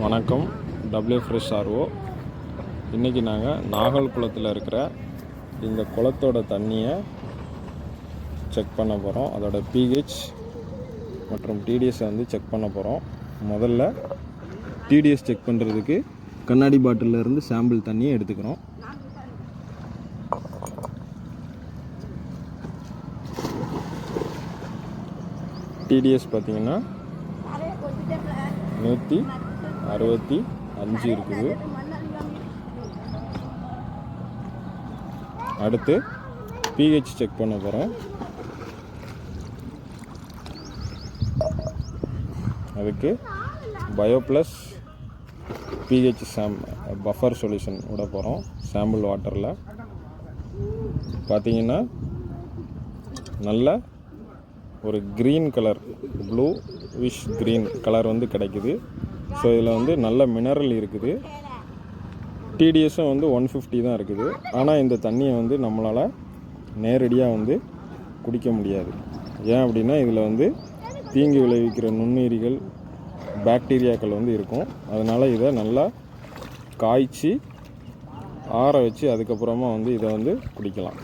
வணக்கம் W fresh RO இன்றைக்கி நாங்கள் நாகர்குளத்தில் இருக்கிற இந்த குளத்தோட தண்ணியை செக் பண்ண போகிறோம் அதோட பிஹெச் மற்றும் டிடிஎஸை வந்து செக் பண்ண போகிறோம் முதல்ல டிடிஎஸ் செக் பண்ணுறதுக்கு கண்ணாடி பாட்டிலில் இருந்து சாம்பிள் தண்ணியை எடுத்துக்கிறோம். டிடிஎஸ் பார்த்தீங்கன்னா நூற்றி அறுபத்தி அஞ்சு இருக்குது. அடுத்து பிஹெச் செக் பண்ண போகிறோம் அதுக்கு பயோ ப்ளஸ் பிஹெச் சாம் பஃபர் சொல்யூஷன் விட போகிறோம் சாம்பிள் வாட்டரில் பார்த்தீங்கன்னா நல்ல ஒரு green colour bluish green colour வந்து கிடைக்குது. ஸோ இதில் வந்து நல்ல மினரல் இருக்குது. டிடிஎஸும் வந்து ஒன் ஃபிஃப்டி தான் இருக்குது. ஆனால் இந்த தண்ணியை வந்து நம்மளால் நேரடியாக வந்து குடிக்க முடியாது. ஏன் அப்படின்னா இதில் வந்து தீங்கு விளைவிக்கிற நுண்ணுயிரிகள் பாக்டீரியாக்கள் வந்து இருக்கும். அதனால் இதை நல்லா காய்ச்சி ஆற வச்சு அதுக்கப்புறமா வந்து இதை வந்து குடிக்கலாம்.